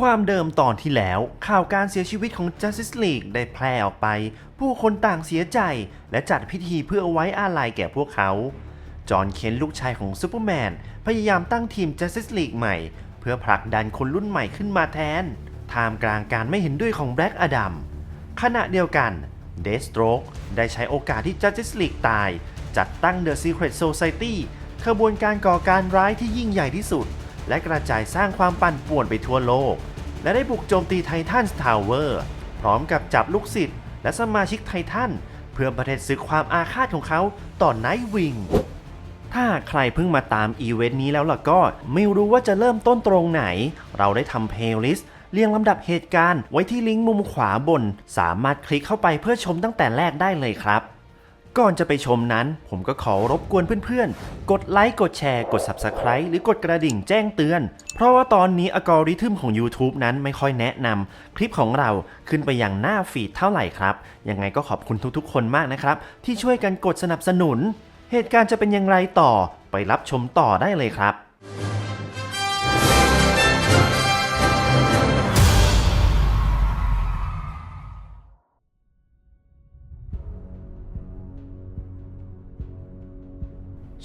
ความเดิมตอนที่แล้ว ข่าวการเสียชีวิตของ Justice League ได้แพร่ออกไป ผู้คนต่างเสียใจ และจัดพิธีเพื่อไว้อาลัยแก่พวกเขา จอห์นเคนลูกชายของซูเปอร์แมนพยายามตั้งทีม Justice League ใหม่ เพื่อผลักดันคนรุ่นใหม่ขึ้นมาแทน ท่ามกลางการไม่เห็นด้วยของแบล็กอดัมขณะเดียวกันเดสโตรกได้ใช้โอกาสที่ Justice League ตาย จัดตั้ง The Secret Society ขบวนการก่อการร้ายที่ยิ่งใหญ่ที่สุด และกระจายสร้างความปั่นป่วนไปทั่วโลก และได้บุกโจมตีไททันส์ทาวเวอร์พร้อมกับจับลูกศิษย์และสมาชิกไททันเพื่อประเทศศึกความอาฆาตของเขาต่อไนท์วิงถ้าใครเพิ่งมาตามอีเวนต์นี้แล้วล่ะก็ไม่รู้ว่าจะเริ่มต้นตรงไหน เราได้ทำเพลย์ลิสต์เรียงลำดับเหตุการณ์ไว้ที่ลิงก์มุมขวาบน สามารถคลิกเข้าไปเพื่อชมตั้งแต่แรกได้เลยครับ ก่อนจะไปชมนั้น ผมก็ขอรบกวนเพื่อนๆ กดไลค์กดแชร์กด Subscribe หรือกดกระดิ่งแจ้งเตือน เพราะว่าตอนนี้อัลกอริทึมของ YouTube นั้นไม่ค่อยแนะนำคลิปของเราขึ้นไปอย่างหน้าฟีดเท่าไหร่ครับ ยังไงก็ขอบคุณทุกๆ คนมากนะครับ ที่ช่วยกันกดสนับสนุน เหตุการณ์จะเป็นอย่างไรต่อไปรับชมต่อได้เลยครับ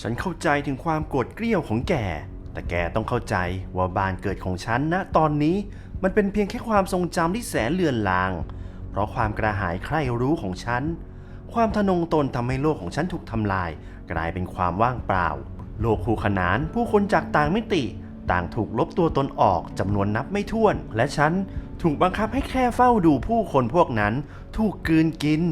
ฉันเข้าใจถึงความโกรธเกรี้ยวของแก แต่แกต้องเข้าใจว่าบ้านเกิดของฉันนะตอนนี้มันเป็นเพียงแค่ความทรงจำที่แสนเลือนลาง เพราะความกระหายใคร่รู้ของฉัน ความทะนงตนทำให้โลกของฉันถูกทำลาย กลายเป็นความว่างเปล่า โลกคู่ขนานผู้คนจากต่างมิติ ต่างถูกลบตัวตนออกจำนวนนับไม่ถ้วน และฉันถูกบังคับให้แค่เฝ้าดูผู้คนพวกนั้น ถูกกืนกิน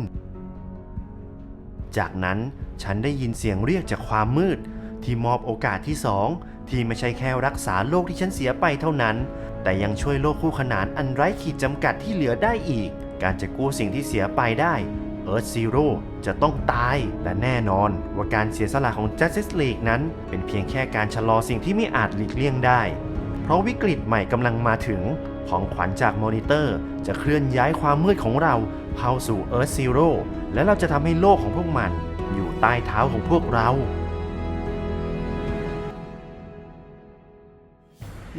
จากนั้น ฉันได้ยินเสียงเรียกจากความมืด ที่มอบโอกาสที่สองที่ไม่ใช่แค่รักษาโลกที่ฉันเสียไปเท่านั้น แต่ยังช่วยโลกคู่ขนานอันไร้ขีดจำกัดที่เหลือได้อีก การจะกู้สิ่งที่เสียไปได้ Earth Zero จะต้องตายและแน่นอนว่าการเสียสละของ Justice League นั้น เป็นเพียงแค่การชะลอสิ่งที่ไม่อาจหลีกเลี่ยงได้ เพราะวิกฤตใหม่กำลังมาถึงของขวัญจากมอนิเตอร์ จะเคลื่อนย้ายความมืดของเราเข้าสู่ Earth Zero และเราจะทำให้โลกของพวกมัน ต้เท้าของพวกเรา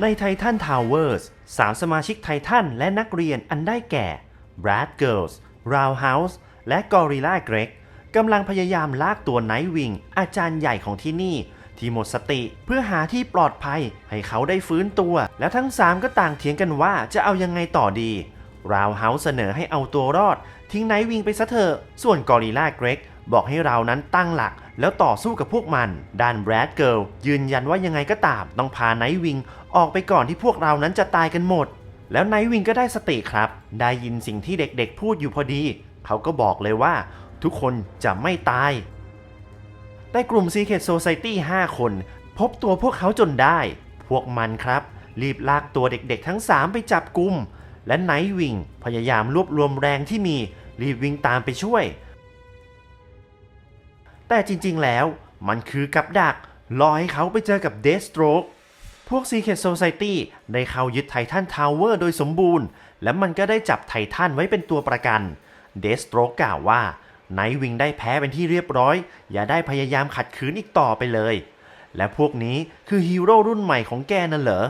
ในไททันทาวเวอร์สสามสมาชิกไททันและนักเรียนอันได้แก่ Brad Girls Roundhouse และ Gorilla Greg กำลังพยายามลากตัวไนท์วิงอาจารย์ใหญ่ของที่นี่ ที่หมดสติเพื่อหาที่ปลอดภัยให้เขาได้ฟื้นตัว แล้วทั้งสามก็ต่างเถียงกันว่าจะเอายังไงต่อดี Roundhouse เสนอให้เอาตัวรอด ทิ้งไนท์วิงไปซะเถอะ ส่วน Gorilla Greg บอกให้เรานั้นตั้งหลัก แล้วต่อสู้กับพวกมัน ด้านแบรดเกิลยืนยันว่ายังไงก็ตาม ต้องพาไนท์วิงออกไปก่อนที่พวกเรานั้นจะตายกันหมด แล้วไนท์วิงก็ได้สติครับ ได้ยินสิ่งที่เด็กๆ พูดอยู่พอดี เขาก็บอกเลยว่า ทุกคนจะไม่ตายแต่กลุ่ม Secret Society 5 คน พบตัวพวกเขาจนได้ พวกมันครับ รีบลากตัวเด็กๆ ทั้ง 3 ไปจับกลุ่มและไนท์วิงพยายามรวบรวมแรงที่มีรีบวิ่งตามไปช่วย แต่จริงๆแล้วมันคือกับดักรอให้เขาไปเจอกับเดสโตรกพวก Secret Society ได้เข้ายึดไททันทาวเวอร์โดยสมบูรณ์ และมันก็ได้จับไททันไว้เป็นตัวประกัน เดสโตรกกล่าวว่าไนท์วิงได้แพ้เป็นที่เรียบร้อย อย่าได้พยายามขัดขืนอีกต่อไปเลย และพวกนี้คือฮีโร่รุ่นใหม่ของแกนั่นเหรอ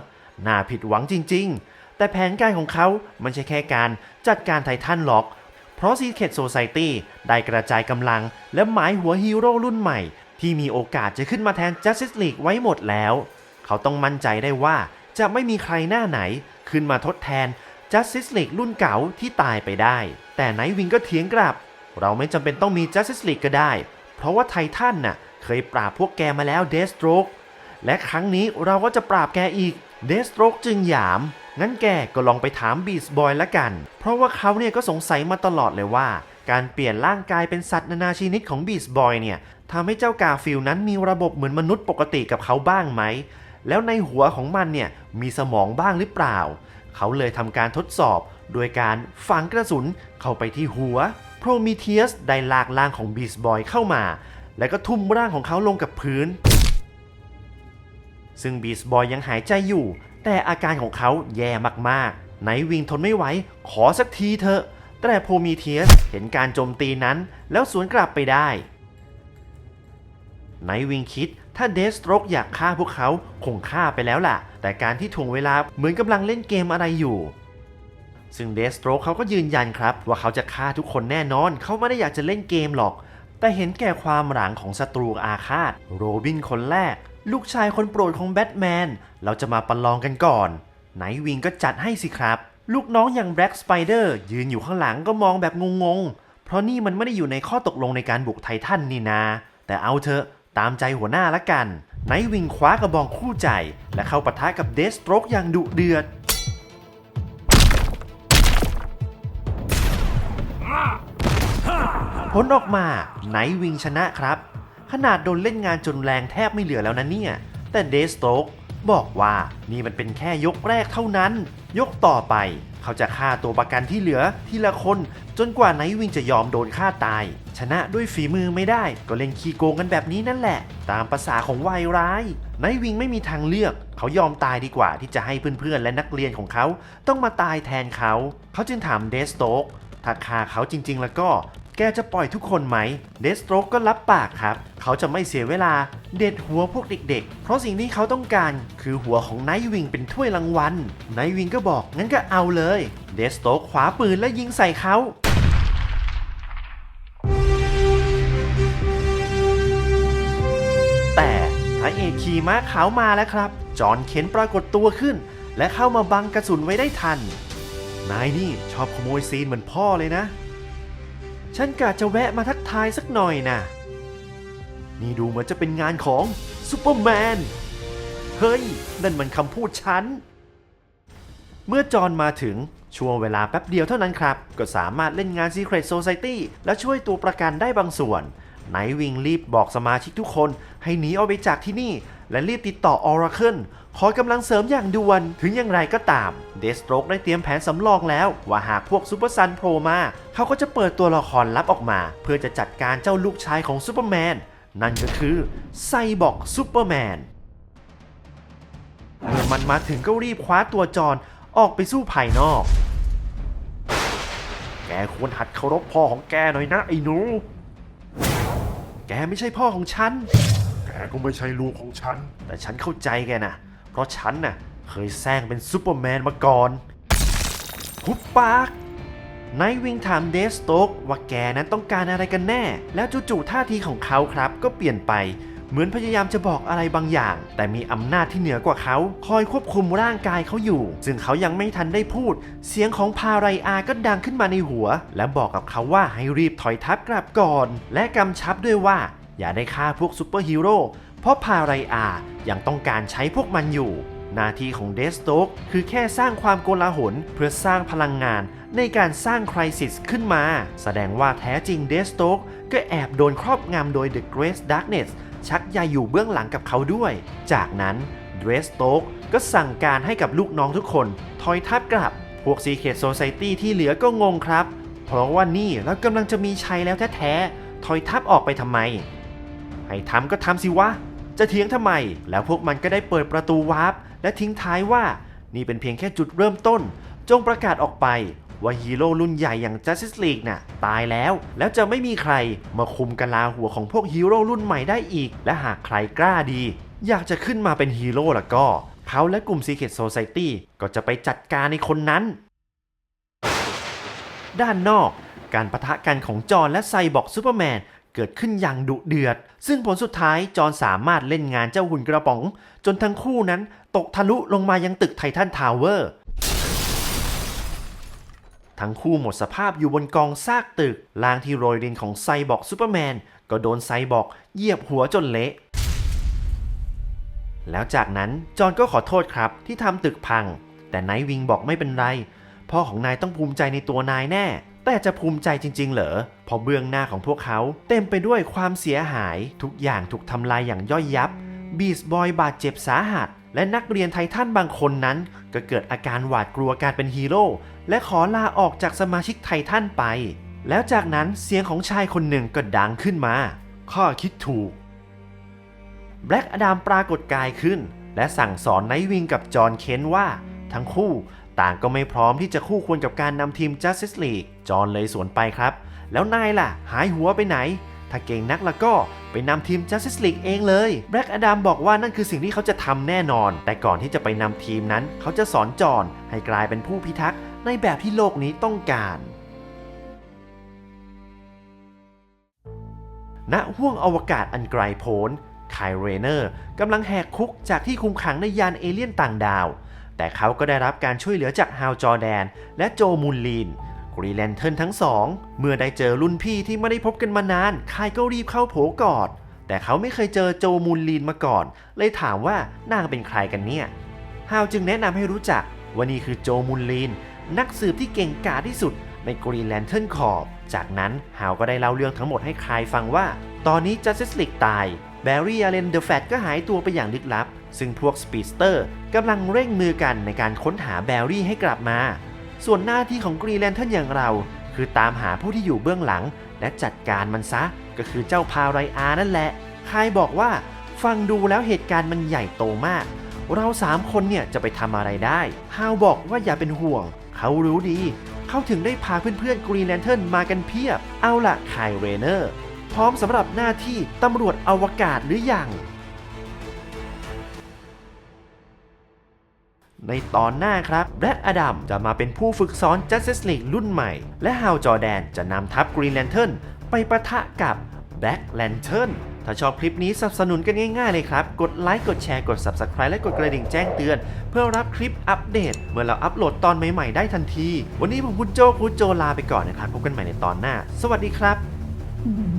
น่าผิดหวังจริง ๆ แต่แผนการของเขามันใช่แค่การจัดการไททันหรอก เพราะ Secret Society ได้กระจายกำลังและหมายหัวฮีโร่รุ่นใหม่ ที่มีโอกาสจะขึ้นมาแทน Justice League ไว้หมดแล้ว เขาต้องมั่นใจได้ว่าจะไม่มีใครหน้าไหน ขึ้นมาทดแทน Justice League รุ่นเก่าที่ตายไปได้ แต่ไนท์วิงก็เถียงกลับ เราไม่จำเป็นต้องมี Justice League ก็ได้ เพราะว่าไททันน่ะเคยปราบพวกแกมาแล้ว Deathstroke และครั้งนี้เราก็จะปราบแกอีก Deathstroke จึงหยาม งั้นแกก็ลองไปถาม Beast Boy ละกัน เพราะว่าเขาเนี่ยก็สงสัยมาตลอดเลยว่า การเปลี่ยนร่างกายเป็นสัตว์นานาชนิดของ Beast Boy เนี่ยทำให้เจ้ากาฟิลนั้นมีระบบเหมือนมนุษย์ปกติกับเขาบ้างไหม แล้วในหัวของมันเนี่ยมีสมองบ้างหรือเปล่า เขาเลยทำการทดสอบโดยการฝังกระสุนเข้าไปที่หัว โพรมีเทียสได้ลากร่างของ Beast Boy เข้ามา แล้วก็ทุ่มร่างของเขาลงกับพื้น ซึ่งบีสบอยยังหายใจอยู่ แต่อาการของเขาแย่มากๆไนวิงทนไม่ไหวขอสักทีเถอะ แต่โพมีเทียสเห็นการโจมตีนั้นแล้วสวนกลับไปได้ไนวิงคิดถ้าเดสโตรกอยากฆ่าพวกเขาคงฆ่าไปแล้วล่ะ แต่การที่ถ่วงเวลาเหมือนกำลังเล่นเกมอะไรอยู่ ซึ่งเดสโตรกเขาก็ยืนยันครับ ว่าเขาจะฆ่าทุกคนแน่นอน เขาไม่ได้อยากจะเล่นเกมหรอก แต่เห็นแก่ความหลังของศัตรูอาฆาต โรบินคนแรก ลูกชายคนโปรดของแบทแมน เราจะมาประลองกันก่อนไนท์วิงก็จัดให้สิครับ ลูกน้องอย่างแบล็กสไปเดอร์ยืนอยู่ข้างหลังก็มองแบบงงๆ เพราะนี่มันไม่ได้อยู่ในข้อตกลงในการบุกไททันนี่นา แต่เอาเถอะตามใจหัวหน้าละกันไนท์วิงคว้ากระบองคู่ใจ และเข้าปะทะกับเดสโตรกอย่างดุเดือด ผลออกมาไนท์วิงชนะครับ ขนาดโดนเล่นงานจนแรงแทบไม่เหลือแล้วนะเนี่ย แต่เดสโตกบอกว่านี่มันเป็นแค่ยกแรกเท่านั้น ยกต่อไป เขาจะฆ่าตัวประกันที่เหลือทีละคนจนกว่าไนท์วิงจะยอมโดนฆ่าตาย ชนะด้วยฝีมือไม่ได้ ก็เล่นขี้โกงกันแบบนี้นั่นแหละ ตามภาษาของวัยร้ายไนท์วิงไม่มีทางเลือก เขายอมตายดีกว่าที่จะให้เพื่อนๆ และนักเรียนของเขาต้องมาตายแทนเขา เขาจึงถามเดสโตกถ้าฆ่าเขาจริงๆ แล้วก็ แกจะปล่อยทุกคนไหม เดสโตรกก็รับปากครับ เขาจะไม่เสียเวลาเด็ดหัวพวกเด็กๆ เพราะสิ่งที่เขาต้องการคือหัวของไนท์วิงเป็นถ้วยรางวัล ไนท์วิงก็บอกงั้นก็เอาเลย เดสโตรกขวาปืนและยิงใส่เขาแต่พระเอกขี่ม้าขาวมาแล้วครับ จอห์นเข็นปรากฏตัวขึ้น และเข้ามาบังกระสุนไว้ได้ทัน นายนี่ชอบขโมยซีนเหมือนพ่อเลยนะ ฉันกะจะแวะมาทักทายสักหน่อยนะนี่ดูเหมือนจะเป็นงานของซูเปอร์แมน เฮ้ย นั่นมันคำพูดฉัน เมื่อจอนมาถึงช่วงเวลาแป๊บเดียวเท่านั้นครับ ก็สามารถเล่นงาน Secret Society และช่วยตัวประกันได้บางส่วนไนวิงรีบบอกสมาชิกทุกคนให้หนีออกไปจากที่นี่ และรีบติดต่อ Oracle ขอกำลังเสริมอย่างด่วน ถึงอย่างไรก็ตาม เดสโตรกได้เตรียมแผนสำรองแล้ว ว่าหากพวกซูเปอร์ซันโผล่มา เขาก็จะเปิดตัวละครลับออกมา เพื่อจะจัดการเจ้าลูกชายของซูเปอร์แมน นั่นก็คือไซบอร์กซูเปอร์แมน เมื่อมันมาถึงก็รีบคว้าตัวจอนออกไปสู้ภายนอก แกควรหัดเคารพพ่อของแกหน่อยนะไอ้หนู แกไม่ใช่พ่อของฉัน กก็ไม่ใช่ลูกของฉัน แต่ฉันเข้าใจแกนะ เพราะฉันน่ะเคยแซงเป็นซูเปอร์แมนมาก่อนหุบปากไนท์วิงถามเดสโต๊กว่าแกนั้นต้องการอะไรกันแน่ แล้วจู่ๆท่าทีของเขาครับ ก็เปลี่ยนไป เหมือนพยายามจะบอกอะไรบางอย่าง แต่มีอำนาจที่เหนือกว่าเขา คอยควบคุมร่างกายเขาอยู่ ซึ่งเขายังไม่ทันได้พูด เสียงของพาไรอาก็ดังขึ้นมาในหัว และบอกกับเขาว่าให้รีบถอยทัพกลับก่อน และกำชับด้วยว่า อย่าได้ฆ่าพวกซูเปอร์ฮีโร่เพราะพาไรอายังต้องการใช้พวกมันอยู่ หน้าที่ของเดสโตกคือแค่สร้างความโกลาหลเพื่อสร้างพลังงานในการสร้างคริสิสขึ้นมา แสดงว่าแท้จริงเดสโตกก็แอบโดนครอบงำโดย The Great Darkness ชักใยอยู่เบื้องหลังกับเขาด้วย จากนั้นเดรสโตกก็สั่งการให้กับลูกน้องทุกคนถอยทัพกลับ พวก Secret Society ที่เหลือก็งงครับ เพราะว่านี่เรากำลังจะมีชัยแล้วแท้ๆถอยทัพออกไปทำไม ให้ทำก็ทำสิวะ จะเถียงทำไม แล้วพวกมันก็ได้เปิดประตูวาร์ปและทิ้งท้ายว่า นี่เป็นเพียงแค่จุดเริ่มต้น จงประกาศออกไป ว่าฮีโร่รุ่นใหญ่อย่าง Justice League น่ะตายแล้ว แล้วจะไม่มีใครมาคุมกะลาหัวของพวกฮีโร่รุ่นใหม่ได้อีก และหากใครกล้าดี อยากจะขึ้นมาเป็นฮีโร่ล้วก็ เขาและกลุ่ม Secret Society ก็จะไปจัดการในคนนั้น ด้านนอกการประทะกันของจอห์นและไซบอร์กซูเปอร์แมน เกิดขึ้นอย่างดุเดือด ซึ่งผลสุดท้ายจอห์นสามารถเล่นงานเจ้าหุ่นกระป๋อง จนทั้งคู่นั้นตกทะลุลงมายังตึกไททันทาวเวอร์ทั้งคู่หมดสภาพอยู่บนกองซากตึกลางที่โรยรินของไซบอร์กซูเปอร์แมน ก็โดนไซบอร์กเหยียบหัวจนเละ แล้วจากนั้นจอห์นก็ขอโทษครับที่ทำตึกพัง แต่ไนท์วิงบอกไม่เป็นไร พ่อของนายต้องภูมิใจในตัวนายแน่ แต่จะภูมิใจจริง ๆ เหรอเพราะเบื้องหน้าของพวกเขาเต็มไปด้วยความเสียหายทุกอย่างถูกทำลายอย่างย่อยยับ บีสบอยบาดเจ็บสาหัส และนักเรียนไททันบางคนนั้น ก็เกิดอาการหวาดกลัวการเป็นฮีโร่และขอลาออกจากสมาชิกไททันไป แล้วจากนั้นเสียงของชายคนหนึ่งก็ดังขึ้นมา ข้าคิดถูกแบล็กอดัมปรากฏกายขึ้น และสั่งสอนไนท์วิงกับจอห์นเคนว่า ทั้งคู่ ต่างก็ไม่พร้อมที่จะคู่ควรกับการนำทีม Justice League จอนเลยสวนไปครับ แล้วนายล่ะ หายหัวไปไหน ถ้าเก่งนักแล้วก็ไปนำทีม Justice League เองเลยแบล็กอดัมบอกว่านั่นคือสิ่งที่เขาจะทำแน่นอน แต่ก่อนที่จะไปนำทีมนั้น เขาจะสอนจอนให้กลายเป็นผู้พิทักษ์ในแบบที่โลกนี้ต้องการณห้วงอวกาศอันไกลโพ้นไคเรเนอร์กำลังแหกคุกจากที่คุมขังในยานเอเลี่ยนต่างดาว แต่เขาก็ได้รับการช่วยเหลือจากฮาวจอร์แดน และโจมูลลีนกรีแลนเทิร์นทั้งสอง เมื่อได้เจอรุ่นพี่ที่ไม่ได้พบกันมานานคายก็รีบเข้าโผกอด แต่เขาไม่เคยเจอโจมูลลีนมาก่อน เลยถามว่านางเป็นใครกันเนี่ยฮาวจึงแนะนำให้รู้จักว่านี่คือโจมูลลีน นักสืบที่เก่งกาจที่สุดในกรีแลนเทิร์นคอร์จากนั้นฮาวก็ได้เล่าเรื่องทั้งหมดให้คายฟังว่า ตอนนี้จัสติสลิกตายแบร์รี่อาเลนเดอะแฟตก็หายตัวไปอย่างลึกลับ ซึ่งพวกสปีดสเตอร์กำลังเร่งมือกันในการค้นหาแบรี่ให้กลับมา ส่วนหน้าที่ของกรีแลนเทิร์นอย่างเรา คือตามหาผู้ที่อยู่เบื้องหลัง และจัดการมันซะ ก็คือเจ้าพาไรอานั่นแหละคายบอกว่า ฟังดูแล้วเหตุการณ์มันใหญ่โตมาก เราสามคนเนี่ยจะไปทำอะไรได้ฮาวบอกว่าอย่าเป็นห่วง เขารู้ดี เขาถึงได้พาเพื่อนๆกรีแลนเทิร์นมากันเพียบ เอาล่ะไคเรเนอร์ พร้อมสำหรับหน้าที่ตำรวจอวกาศหรือยัง ในตอนหน้าครับแบล็กอดัมจะมาเป็นผู้ฝึกสอน Justice League รุ่นใหม่ และฮาวจอแดนจะนำทัพ Green Lantern ไปประทะกับ Black Lantern ถ้าชอบคลิปนี้สนับสนุนกันง่ายๆเลยครับ กดไลค์กดแชร์กด Subscribe และกดกระดิ่งแจ้งเตือน เพื่อรับคลิปอัปเดต เมื่อเราอัปโหลดตอนใหม่ๆได้ทันที วันนี้ผมคุณโจคุณโจลาไปก่อนนะครับ พบกันใหม่ในตอนหน้า สวัสดีครับ Mm-hmm.